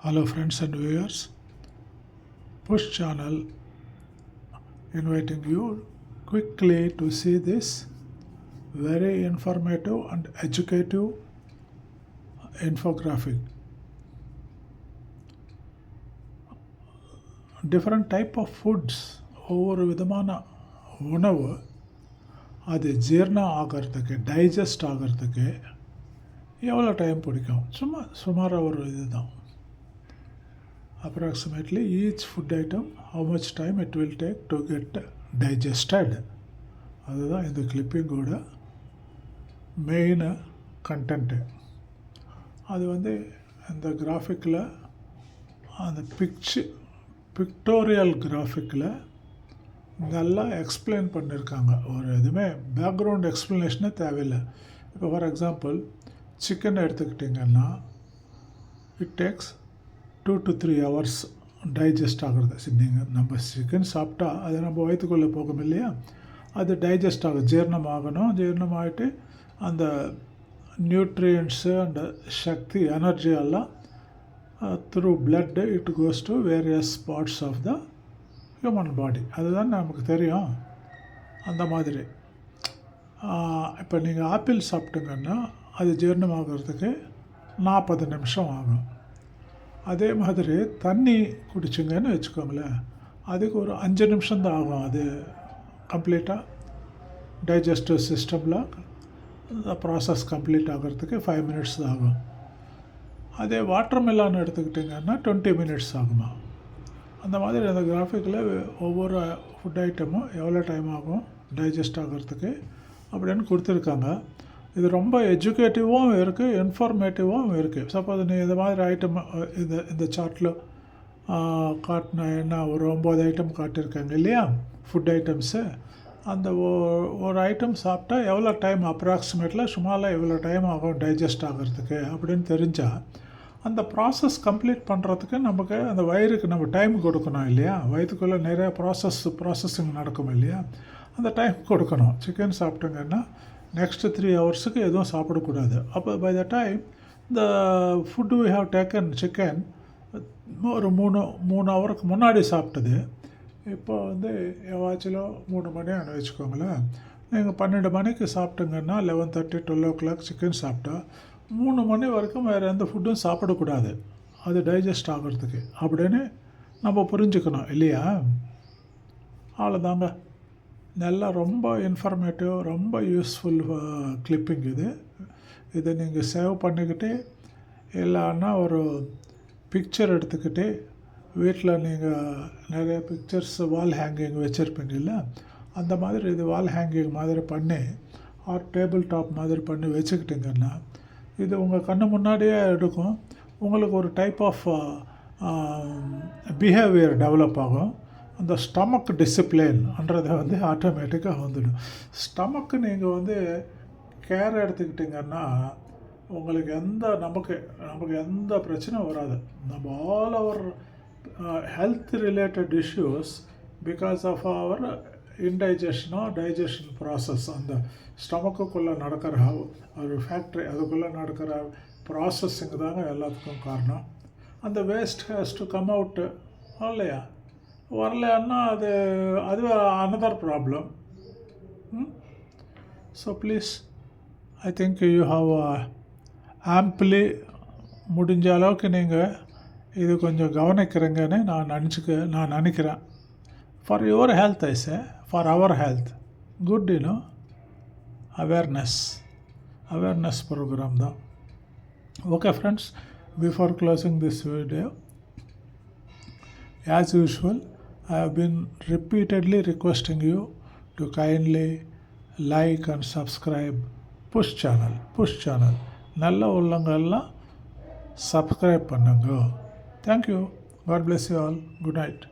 Hello, friends and viewers. Push channel inviting you quickly to see this very informative and educative infographic. Different type of foods ஒவ்வொரு விதமான உணவு அது ஜீரணம் ஆகிறதுக்கு digest ஆகிறதுக்கு எவ்வளோ டைம் பிடிக்கும் சும்மா சுமாராக ஒரு இதுதான் approximately each food item how much time it will take to get digested. அதுதான் இந்த கிளிப்பிங்கோட மெயின் கண்டென்ட்டு அது வந்து அந்த கிராஃபிக்கில் அந்த பிக்சு பிக்டோரியல் கிராஃபிக்கில் நல்லா எக்ஸ்பிளைன் பண்ணியிருக்காங்க ஒரு எதுவுமே பேக்ரவுண்ட் எக்ஸ்ப்ளனேஷனே தேவையில்லை. இப்போ ஃபார் எக்ஸாம்பிள் சிக்கன் எடுத்துக்கிட்டிங்கன்னா it takes two to three hours digest ஆகிறது சிந்திங்க. நம்ம சிக்கன் சாப்பிட்டா அது நம்ம வயிற்றுக்குள்ளே போகும் இல்லையா? அது டைஜஸ்ட் ஆகும். ஜீரணம் ஆகணும் ஜீரணம் ஆகிட்டு அந்த நியூட்ரியன்ஸு அந்த சக்தி எனர்ஜி எல்லாம் through blood it goes to various parts of the human body அதுதான் நமக்கு தெரியும். அந்த மாதிரி. இப்போ நீங்கள் ஆப்பிள் சாப்பிட்டுங்கன்னா அது ஜீரணமாகிறதுக்கு நாற்பது நிமிஷம் ஆகும். அதே மாதிரி தண்ணி குடிச்சிங்கன்னு வச்சுக்கோங்களேன். அதுக்கு ஒரு அஞ்சு நிமிஷம் தான் ஆகும் அது கம்ப்ளீட்டாக டைஜஸ்டிவ் சிஸ்டமில் ப்ராசஸ் கம்ப்ளீட் ஆகிறதுக்கு ஃபைவ் மினிட்ஸ் தான் ஆகும். அதே வாட்டர் மெலான் எடுத்துக்கிட்டிங்கன்னா டுவெண்ட்டி மினிட்ஸ் ஆகுமா? அந்த மாதிரி அந்த கிராஃபிக்கில் ஒவ்வொரு ஃபுட் ஐட்டமும் எவ்வளோ டைம் ஆகும்? டைஜஸ்ட் ஆகிறதுக்கு அப்படின்னு கொடுத்துருக்காங்க. இது ரொம்ப எஜுகேட்டிவாகவும் இருக்குது இன்ஃபர்மேட்டிவாகவும் இருக்குது சப்போஸ் நீ இந்த மாதிரி ஐட்டம் இந்த இந்த சார்ட்டில் காட்டின என்ன ஒரு ஒம்பது ஐட்டம் காட்டியிருக்காங்க இல்லையா? ஃபுட் ஐட்டம்ஸு அந்த ஒரு ஐட்டம் சாப்பிட்டா எவ்வளோ டைம் அப்ராக்சிமேட்டில் சும்மாலாம் எவ்வளோ டைம் ஆகும் டைஜஸ்ட் ஆகிறதுக்கு அப்படின்னு தெரிஞ்சால் அந்த ப்ராசஸ் கம்ப்ளீட் பண்ணுறதுக்கு நமக்கு அந்த வயிறுக்கு நம்ம டைம் கொடுக்கணும் இல்லையா? வயிற்றுக்குள்ளே நிறைய ப்ராசஸ் ப்ராசஸிங் நடக்கும் இல்லையா? அந்த டைம் கொடுக்கணும். சிக்கன் சாப்பிட்டுங்கன்னா நெக்ஸ்ட் த்ரீ ஹவர்ஸுக்கு எதுவும் சாப்பிடக்கூடாது. அப்போ பை த டைம் இந்த food we have taken chicken ஒரு மூணு மூணு ஹவருக்கு முன்னாடி சாப்பிட்டது. இப்போ வந்து எவாச்சிலும் மூணு மணி ஆன வச்சுக்கோங்களேன். நீங்கள் பன்னெண்டு மணிக்கு சாப்பிட்டீங்கன்னா eleven thirty twelve o'clock chicken சாப்பிட்டா மூணு மணி வரைக்கும் வேறு எந்த ஃபுட்டும் சாப்பிடக்கூடாது. அது டைஜஸ்ட் ஆகிறதுக்கு. அப்படின்னு நம்ம புரிஞ்சுக்கணும் இல்லையா? அவ்வளோதாங்க நல்லா ரொம்ப இன்ஃபர்மேட்டிவ் ரொம்ப யூஸ்ஃபுல் கிளிப்பிங் uh, இது. இதை நீங்கள் சேவ் பண்ணிக்கிட்டு இல்லைன்னா ஒரு பிக்சர் எடுத்துக்கிட்டு வீட்டில் நீங்கள் நிறைய பிக்சர்ஸ் வால் ஹேங்கிங் வச்சுருப்பீங்கல்ல அந்த மாதிரி இது வால் ஹேங்கிங் மாதிரி பண்ணி ஆர் டேபிள் டாப் மாதிரி பண்ணி வச்சுக்கிட்டிங்கன்னா இது உங்கள் கண்ணு முன்னாடியே எடுக்கும். உங்களுக்கு ஒரு டைப் ஆஃப் பிஹேவியர் டெவலப் ஆகும். அந்த ஸ்டமக் டிசிப்ளின்ன்றது வந்து ஆட்டோமேட்டிக்காக வந்துடும். ஸ்டமக்கு நீங்கள் வந்து கேர் எடுத்துக்கிட்டிங்கன்னா உங்களுக்கு எந்த நமக்கு நமக்கு எந்த பிரச்சனையும் வராது. நம்ம all our health related issues because of our இன்டைஜஷனோ digestion process அந்த ஸ்டமக்குள்ளே நடக்கிற ஒரு ஃபேக்ட்ரி அதுக்குள்ளே நடக்கிற ப்ராசஸிங் தாங்க எல்லாத்துக்கும் காரணம். அந்த waste has to come out இல்லையா? வரலன்னா அது அது another problem so please I think you have amply முடிஞ்ச அளவுக்கு நீங்கள் இது கொஞ்சம் கவனிக்கிறீங்கன்னு நான் நினச்சிக்க நான் நினைக்கிறேன். For your health I say for our health good you know awareness awareness programme தான். Okay friends before closing this video As usual, I have been repeatedly requesting you to kindly like and subscribe push channel push channel நல்ல உள்ளங்கள்லாம் subscribe பண்ணுங்க thank you God bless you all good night